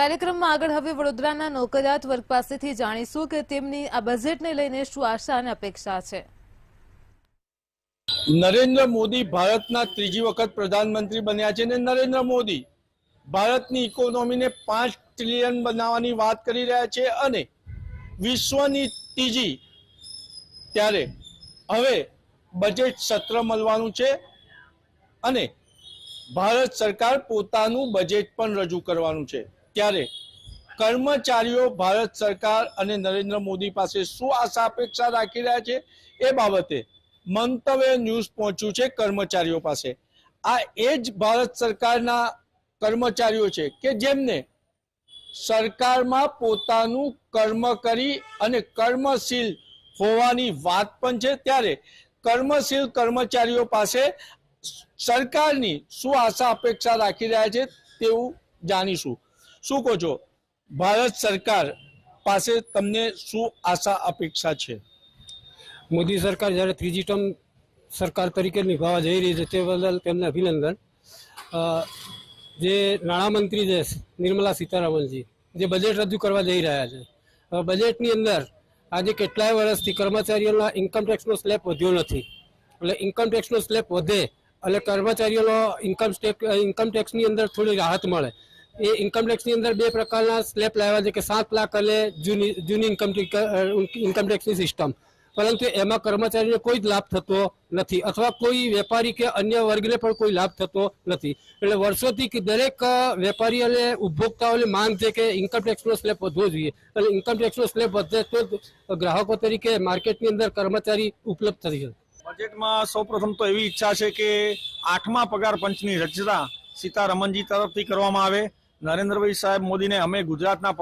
કાર્યક્રમમાં આગળ હવે વડોદરાના નોકરિયાત વર્ગ પાસેથી જાણીશું કે તેમની આ બજેટને લઈને શું આશા અને અપેક્ષા છે. નરેન્દ્ર મોદી ભારતના ત્રીજી વખત પ્રધાનમંત્રી બન્યા છે અને નરેન્દ્ર મોદી ભારતની ઇકોનોમીને પાંચ ટ્રિલિયન બનાવવાની વાત કરી રહ્યા છે અને વિશ્વની ત્રીજી ત્યારે હવે બજેટ સત્ર મળવાનું છે અને ભારત સરકાર પોતાનું બજેટ પણ રજૂ કરવાનું છે. ત્યારે કર્મચારીઓ ભારત સરકાર અને નરેન્દ્ર મોદી પાસે શું આશા અપેક્ષા રાખી રહ્યા છે એ બાબતે મંતવ્ય ન્યૂઝ પહોંચ્યું છે કર્મચારીઓ પાસે. આ એ જ ભારત સરકારના કર્મચારીઓ છે કે જેમને સરકારમાં પોતાનું કર્મ કરી અને કર્મશીલ હોવાની વાત પણ છે. ત્યારે કર્મશીલ કર્મચારીઓ પાસે સરકારની શું આશા અપેક્ષા રાખી રહ્યા છે તેવું જાણીશું. શું કહો છો? ભારત સરકાર પાસે તમને શું આશા, અપેક્ષા છે? મોદી સરકાર જ્યારે ત્રીજી ટર્મ સરકાર તરીકે નિભાવવા જઈ રહી છે, તે બદલ તેમને અભિનંદન. જે નાણામંત્રી છે, નિર્મલા સીતારામનજી, જે બજેટ રજૂ કરવા જઈ રહ્યા છે. બજેટની અંદર આજે કેટલાય વર્ષથી કર્મચારીઓના ઇન્કમટેક્સનો સ્લેબ વધ્યો નથી. એટલે ઇન્કમ ટેક્સનો સ્લેબ વધે એટલે કર્મચારીઓનો ઇન્કમ ઇન્કમટેક્સની ઇન્કમ અંદર થોડી રાહત મળે. એ ઇન્કમ ટેક્સની અંદર બે પ્રકારના સ્લેબ લાવ્યા છે કે સાત લાખ અને જૂની જૂની ઇન્કમ ઇન્કમ ટેક્સની સિસ્ટમ પરંતુ એમાં કર્મચારીને કોઈ જ લાભ થતો નથી અથવા કોઈ વેપારી કે અન્ય વર્ગને પણ કોઈ લાભ થતો નથી. એટલે વર્ષોથી દરેક વેપારી અને ઉપભોક્તાઓની માંગ છે કે ઇન્કમ ટેક્સનો સ્લેબ વધવો જોઈએ. અને ઇન્કમ ટેક્સનો સ્લેબ વધે તો ગ્રાહકો તરીકે માર્કેટની અંદર કર્મચારી ઉપલબ્ધ થઈ જશે બજેટમાં સૌપ્રથમ તો એવી ઈચ્છા છે કે આઠમા પગાર પંચની રચના સીતારમણજી તરફથી કરવામાં આવે. નરેન્દ્રભાઈ સાહેબ મોદીને અમે ગુજરાતના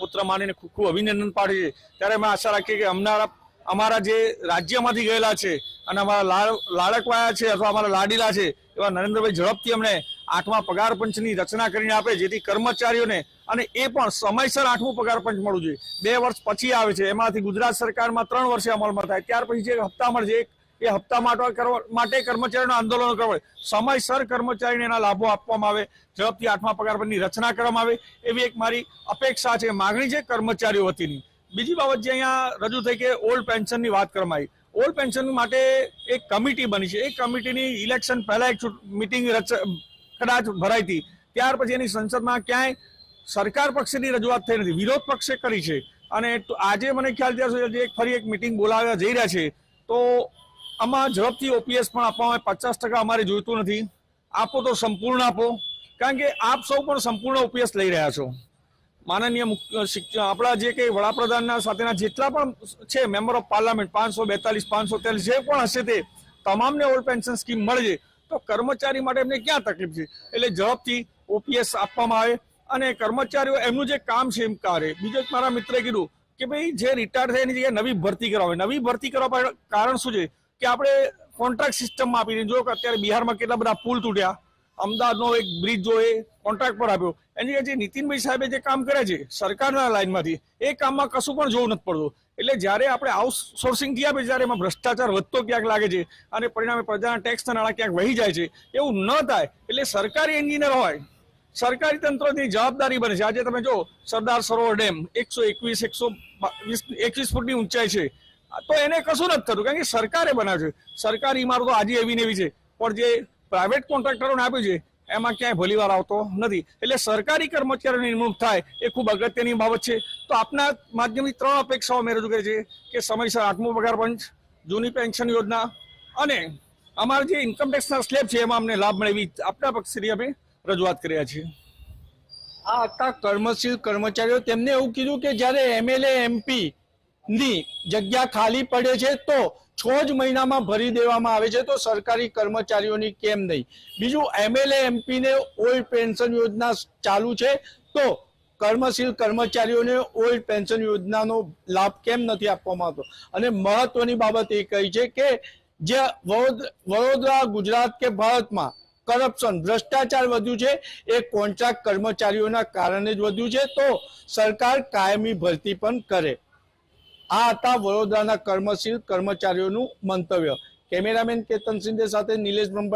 પુત્ર માનીને ખૂબ ખૂબ અભિનંદન પાડીએ છીએ. ત્યારે અમે આશા રાખીએ કે અમારા અમારા જે રાજ્યમાંથી ગયેલા છે અને અમારા લાડ લાડકવાયા છે અથવા અમારા લાડીલા છે, એવા નરેન્દ્રભાઈ ઝડપથી અમને આઠમા પગાર પંચની રચના કરીને આપે, જેથી કર્મચારીઓને અને એ પણ સમયસર આઠમું પગાર પંચ મળવું જોઈએ. બે વર્ષ પછી આવે છે, એમાંથી ગુજરાત સરકારમાં ત્રણ વર્ષે અમલમાં થાય. ત્યાર પછી જે હપ્તા મળશે એ એ હપ્તા માટે કર્મચારીઓના આંદોલનો કરવા સમયસર કર્મચારીને એના લાભો આપવામાં આવે, ઝડપથી આઠમા પગાર પરની રચના કરવામાં આવે, એવી એક મારી અપેક્ષા છે. માગણી છે કર્મચારીઓ વતીની. બીજી બાબત જે અહીંયા રજૂ થઈ કે ઓલ્ડ પેન્શનની વાત કરવામાં આવી. ઓલ્ડ પેન્શન માટે એક કમિટી બની છે. એ કમિટીની ઇલેક્શન પહેલા એક મિટિંગ કદાચ ભરાઈ હતી. ત્યાર પછી એની સંસદમાં ક્યાંય સરકાર પક્ષની રજૂઆત થઈ નથી. વિરોધ પક્ષે કરી છે. અને આજે મને ખ્યાલ ત્યાં સુધી એક ફરી એક મિટિંગ બોલાવવા જઈ રહ્યા છે. તો આમાં ઝડપથી ઓપીએસ પણ આપવામાં આવે. પચાસ ટકા અમારે જોઈતું નથી. આપો તો સંપૂર્ણ આપો. કારણ કે આપ સૌ પણ સંપૂર્ણ ઓપીએસ લઈ રહ્યા છો. માનનીય મુખ્ય આપણા જે કંઈ વડાપ્રધાનના સાથેના જેટલા પણ છે, મેમ્બર ઓફ પાર્લામેન્ટ, પાંચસો બેતાલીસ, પાંચસો તેલીસ જે પણ હશે તે તમામને ઓલ્ડ પેન્શન સ્કીમ મળે તો કર્મચારી માટે એમને ક્યાં તકલીફ છે? એટલે ઝડપથી ઓપીએસ આપવામાં આવે અને કર્મચારીઓ, એમનું જે કામ છે એમ કરે. બીજો મારા મિત્રે કીધું કે ભાઈ, જે રિટાયર થાય એની જગ્યાએ નવી ભરતી કરાવે. નવી ભરતી કરવા કારણ શું છે? કે આપણે કોન્ટ્રાક્ટ સિસ્ટમમાં આપીને જો કે અત્યારે બિહારમાં કેટલા બધા પુલ તૂટ્યા. અમદાવાદનો એક બ્રિજ જો એ કોન્ટ્રાક્ટ પર આપ્યો. એની જે નીતિનભાઈ સાહેબે જે કામ કરે છે, સરકારના લાઇનમાંથી, એ કામમાં કશું પણ જોવું નથી પડતું. એટલે જ્યારે આપણે આઉટસોર્સિંગથી આપે જ્યારે એમાં ભ્રષ્ટાચાર વધતો ક્યાંક લાગે છે અને પરિણામે પ્રજાના ટેક્સના નાણાં ક્યાંક વહી જાય છે, એવું ન થાય. એટલે સરકારી એન્જિનિયર હોય, સરકારી તંત્રની જવાબદારી બને છે. આજે તમે જો સરદાર સરોવર ડેમ એકસો એકવીસ એકસો એકવીસ ફૂટની ઊંચાઈ છે તો એને કશું નથી થતું, કારણ કે સરકારે બનાવ્યું છે. સરકારી ઇમારતો આજે એવી ને એવી છે. પણ જે પ્રાઇવેટ કોન્ટ્રાક્ટરોને આપ્યું છે, એમાં ક્યાંય ભલીવાર આવતો નથી. એટલે સરકારી કર્મચારીઓની નિમણૂક થાય એ ખૂબ અગત્યની બાબત છે. તો આપના માધ્યમથી ત્રણ અપેક્ષાઓ મેં રજૂ કરી છે કે સમયસર આઠમો પગાર પંચ, જૂની પેન્શન યોજના અને અમારા જે ઇન્કમ ટેક્સના સ્લેબ છે, એમાં અમને લાભ મળે એવી આપના પક્ષથી અમે રજૂઆત કર્યા છીએ. આ હતા કર્મશીલ કર્મચારીઓ. તેમને એવું કીધું કે જ્યારે એમએલએ એમપી ની જગ્યા ખાલી પડે છે તો છ જ મહિનામાં ભરી દેવામાં આવે છે તો સરકારી કર્મચારીઓની કેમ નહીં? બીજું, એમએલએ એમપી ને ઓલ્ડ પેન્શન યોજના ચાલુ છે તો કર્મશીલ કર્મચારીઓને ઓલ્ડ પેન્શન યોજનાનો લાભ કેમ નથી આપવામાં આવતો? અને મહત્વની બાબત એ કહી છે કે જે વડોદ- વડોદરા, ગુજરાત કે ભારતમાં કરપ્શન, ભ્રષ્ટાચાર વધ્યું છે, એ કોન્ટ્રાક્ટ કર્મચારીઓના કારણે જ વધ્યું છે તો સરકાર કાયમી ભરતી પણ કરે. આ હતા વડોદરાના કર્મશીલ કર્મચારીઓનું મંતવ્ય. કેમેરામેન કેતન સિંધે સાથે નિલેશ બ્રહ્મભટ્ટ